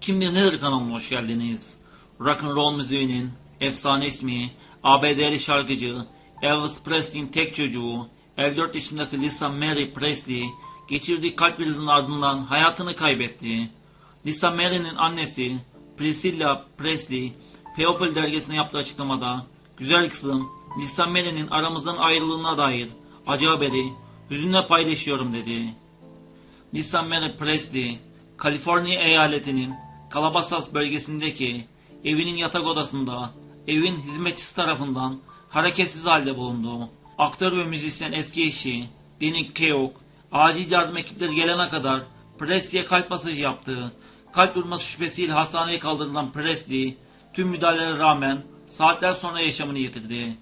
Kimdir Nedir kanalına hoş geldiniz. Rock'n'roll müziğinin efsane ismi, ABD'li şarkıcı Elvis Presley'in tek çocuğu, 54 yaşındaki Lisa Mary Presley, geçirdiği kalp krizinin ardından hayatını kaybetti. Lisa Mary'nin annesi Priscilla Presley, People dergisine yaptığı açıklamada, Güzel kızım, Lisa Mary'nin aramızdan ayrılığına dair acı haberi hüzünle paylaşıyorum dedi. Lisa Mary Presley, Kaliforniya eyaletinin Calabasas bölgesindeki evinin yatak odasında evin hizmetçisi tarafından hareketsiz halde bulundu. Aktör ve müzisyen eski eşi Danny Keough, acil yardım ekipleri gelene kadar Presley'e kalp masajı yaptı. Kalp durması şüphesiyle hastaneye kaldırılan Presley, tüm müdahalelere rağmen saatler sonra yaşamını yitirdi.